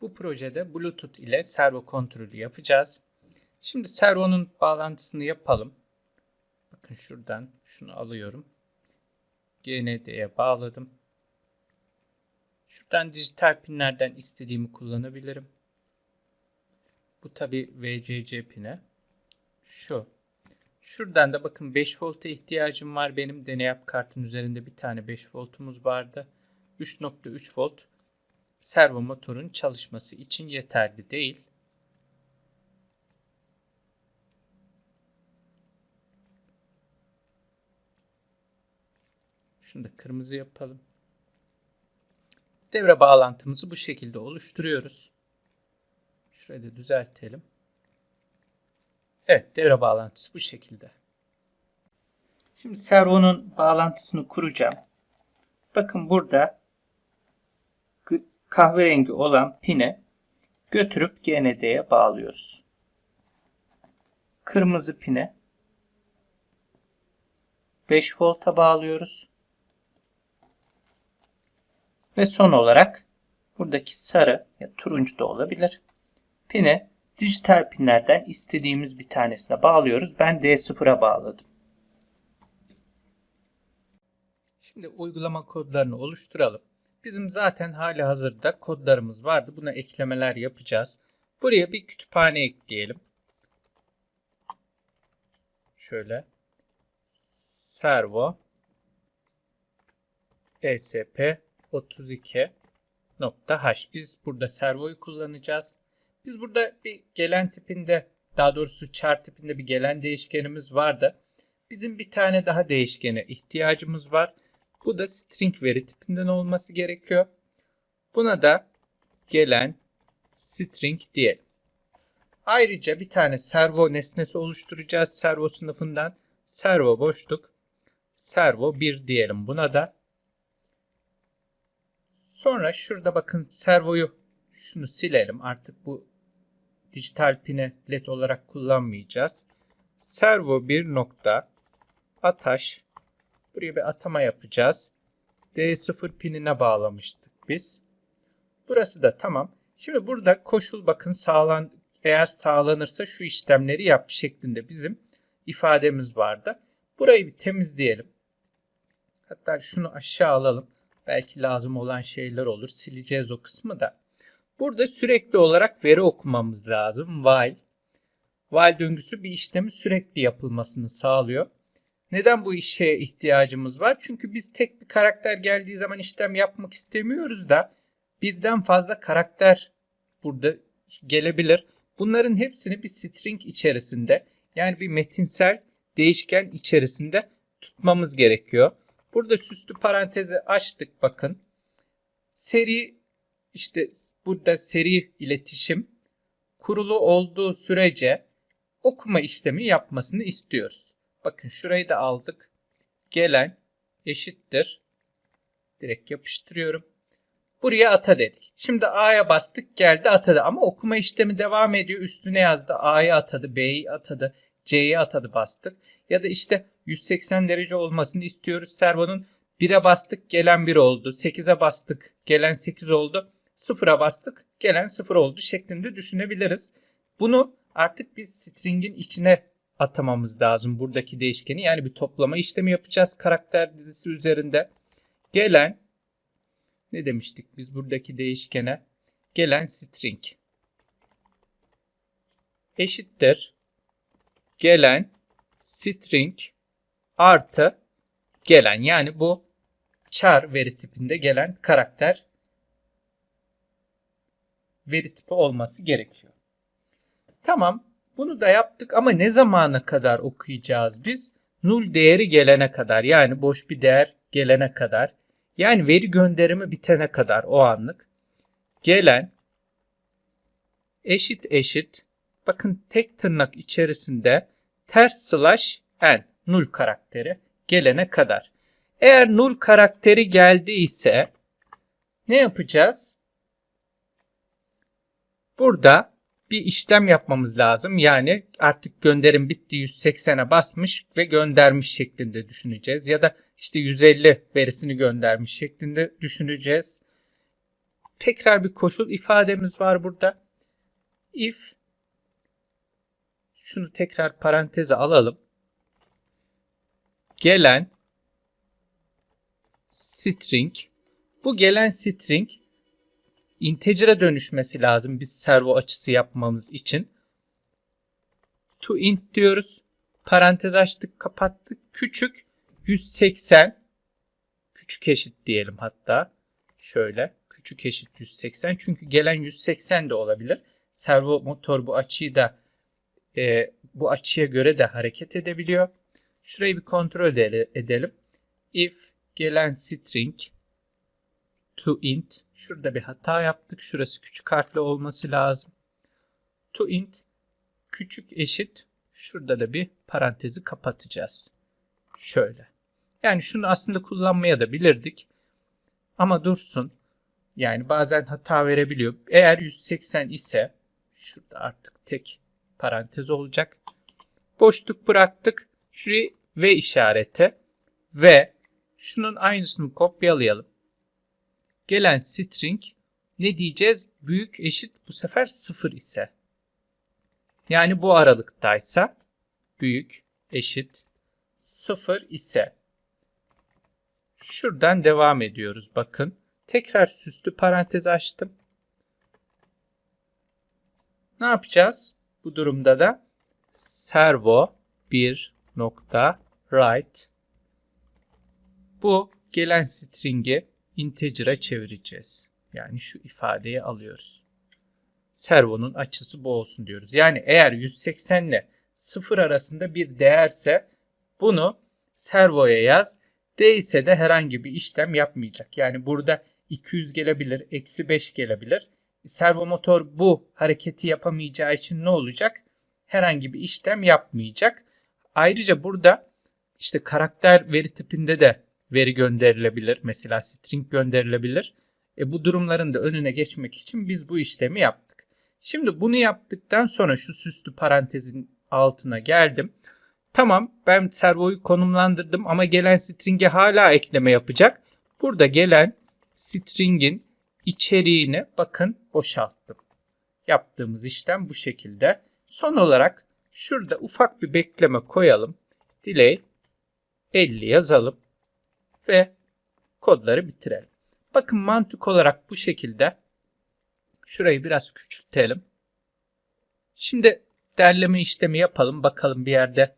Bu projede Bluetooth ile servo kontrolü yapacağız. Şimdi servonun bağlantısını yapalım. Bakın şuradan şunu alıyorum. GND'ye bağladım. Şuradan dijital pinlerden istediğimi kullanabilirim. Bu tabi VCC pini. Şu. Şuradan da bakın 5 volta ihtiyacım var. Benim deneyap kartın üzerinde bir tane 5 voltumuz vardı. 3.3 volt servo motorun çalışması için yeterli değil. Şunu da kırmızı yapalım. Devre bağlantımızı bu şekilde oluşturuyoruz. Şurayı da düzeltelim. Evet devre bağlantısı bu şekilde. Şimdi servonun bağlantısını kuracağım. Bakın burada kahverengi olan pine götürüp GND'ye bağlıyoruz. Kırmızı pine 5 volta bağlıyoruz. Ve son olarak buradaki sarı ya turuncu da olabilir. Pine dijital pinlerden istediğimiz bir tanesine bağlıyoruz. Ben D0'a bağladım. Şimdi uygulama kodlarını oluşturalım. Bizim zaten hali hazırda kodlarımız vardı. Buna eklemeler yapacağız. Buraya bir kütüphane ekleyelim. Şöyle. Servo ESP 32.h. Biz burada servoyu kullanacağız. Biz burada bir gelen tipinde daha doğrusu char tipinde bir gelen değişkenimiz vardı. Bizim bir tane daha değişkene ihtiyacımız var. Bu da string veri tipinden olması gerekiyor. Buna da gelen string diyelim. Ayrıca bir tane servo nesnesi oluşturacağız servo sınıfından. Servo boşluk servo 1 diyelim buna da. Sonra şurada bakın servoyu şunu silelim. Artık bu dijital pine led olarak kullanmayacağız. Servo 1 nokta ataş Buraya bir atama yapacağız. D0 pinine bağlamıştık biz. Burası da tamam. Şimdi burada koşul bakın sağlan eğer sağlanırsa şu işlemleri yap şeklinde bizim ifademiz vardı. Burayı bir temizleyelim. Hatta şunu aşağı alalım. Belki lazım olan şeyler olur. Sileceğiz o kısmı da. Burada sürekli olarak veri okumamız lazım. While. While döngüsü bir işlemin sürekli yapılmasını sağlıyor. Neden bu işe ihtiyacımız var? Çünkü biz tek bir karakter geldiği zaman işlem yapmak istemiyoruz da birden fazla karakter burada gelebilir. Bunların hepsini bir string içerisinde yani bir metinsel değişken içerisinde tutmamız gerekiyor. Burada süslü parantezi açtık bakın. Seri işte burada seri iletişim kurulu olduğu sürece okuma işlemi yapmasını istiyoruz. Bakın şurayı da aldık. Gelen eşittir. Direkt yapıştırıyorum. Buraya ata dedik. Şimdi A'ya bastık geldi atadı ama okuma işlemi devam ediyor. Üstüne yazdı A'ya atadı, B'yi atadı, C'ye atadı bastık. Ya da işte 180 derece olmasını istiyoruz. Servonun 1'e bastık gelen 1 oldu. 8'e bastık gelen 8 oldu. 0'a bastık gelen 0 oldu şeklinde düşünebiliriz. Bunu artık biz string'in içine atamamız lazım buradaki değişkeni. Yani bir toplama işlemi yapacağız karakter dizisi üzerinde. Gelen ne demiştik biz buradaki değişkene? Gelen string eşittir gelen string artı gelen yani bu char veri tipinde gelen karakter veri tipi olması gerekiyor. Tamam bunu da yaptık ama ne zamana kadar okuyacağız biz? Null değeri gelene kadar yani boş bir değer gelene kadar. Yani veri gönderimi bitene kadar o anlık. Gelen eşit eşit bakın tek tırnak içerisinde ters slash n null karakteri gelene kadar. Eğer null karakteri geldiyse ne yapacağız? Burada bir işlem yapmamız lazım. Yani artık gönderim bitti 180'e basmış ve göndermiş şeklinde düşüneceğiz. Ya da işte 150 verisini göndermiş şeklinde düşüneceğiz. tekrar bir koşul ifademiz var burada. If şunu tekrar paranteze alalım. Gelen string bu gelen string integer'a dönüşmesi lazım biz servo açısı yapmamız için. To int diyoruz. Parantez açtık, kapattık. Küçük 180 küçük eşit diyelim hatta. Şöyle küçük eşit 180 çünkü gelen 180 de olabilir. Servo motor bu açıyı da e, bu açıya göre de hareket edebiliyor. Şurayı bir kontrol edelim. If gelen string to int şurada bir hata yaptık. Şurası küçük harfle olması lazım. To int küçük eşit şurada da bir parantezi kapatacağız. Şöyle. Yani şunu aslında kullanmaya da bilirdik. Ama dursun. Yani bazen hata verebiliyor. Eğer 180 ise şurada artık tek parantez olacak. Boşluk bıraktık. Şurayı V işareti ve şunun aynısını kopyalayalım. Gelen string ne diyeceğiz? Büyük eşit bu sefer 0 ise. Yani bu aralıktaysa büyük eşit 0 ise. Şuradan devam ediyoruz bakın. Tekrar süslü parantez açtım. Ne yapacağız? Bu durumda da servo 1 nokta write bu gelen string'i integer'a çevireceğiz. Yani şu ifadeyi alıyoruz. Servonun açısı bu olsun diyoruz. Yani eğer 180 ile 0 arasında bir değerse bunu servoya yaz. Değilse de herhangi bir işlem yapmayacak. Yani burada 200 gelebilir, eksi 5 gelebilir. Servo motor bu hareketi yapamayacağı için ne olacak? Herhangi bir işlem yapmayacak. Ayrıca burada işte karakter veri tipinde de veri gönderilebilir. Mesela string gönderilebilir. E bu durumların da önüne geçmek için biz bu işlemi yaptık. Şimdi bunu yaptıktan sonra şu süslü parantezin altına geldim. Tamam ben servoyu konumlandırdım ama gelen string'e hala ekleme yapacak. Burada gelen string'in içeriğini bakın boşalttım. Yaptığımız işlem bu şekilde. Son olarak şurada ufak bir bekleme koyalım. Delay 50 yazalım ve kodları bitirelim. Bakın mantık olarak bu şekilde şurayı biraz küçültelim. Şimdi derleme işlemi yapalım. Bakalım bir yerde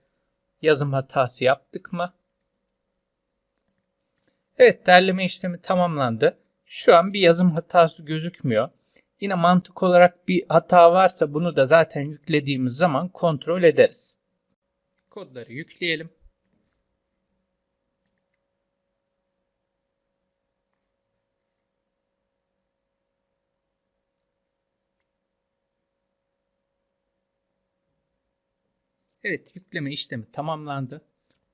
yazım hatası yaptık mı? Evet derleme işlemi tamamlandı. Şu an bir yazım hatası gözükmüyor. Yine mantık olarak bir hata varsa bunu da zaten yüklediğimiz zaman kontrol ederiz. Kodları yükleyelim. Evet yükleme işlemi tamamlandı.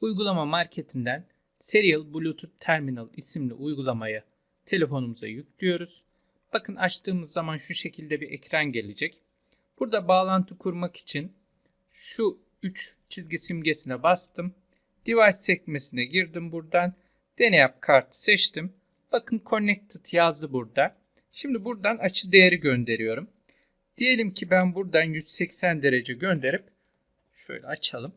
Uygulama marketinden Serial Bluetooth Terminal isimli uygulamayı telefonumuza yüklüyoruz. Bakın açtığımız zaman şu şekilde bir ekran gelecek. Burada bağlantı kurmak için şu 3 çizgi simgesine bastım. Device sekmesine girdim buradan. Deney yap kartı seçtim. Bakın connected yazdı burada. Şimdi buradan açı değeri gönderiyorum. Diyelim ki ben buradan 180 derece gönderip şöyle açalım.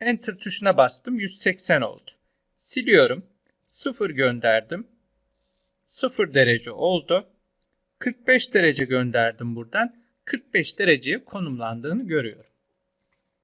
Enter tuşuna bastım. 180 oldu. Siliyorum. 0 gönderdim. 0 derece oldu. 45 derece gönderdim buradan. 45 dereceye konumlandığını görüyorum.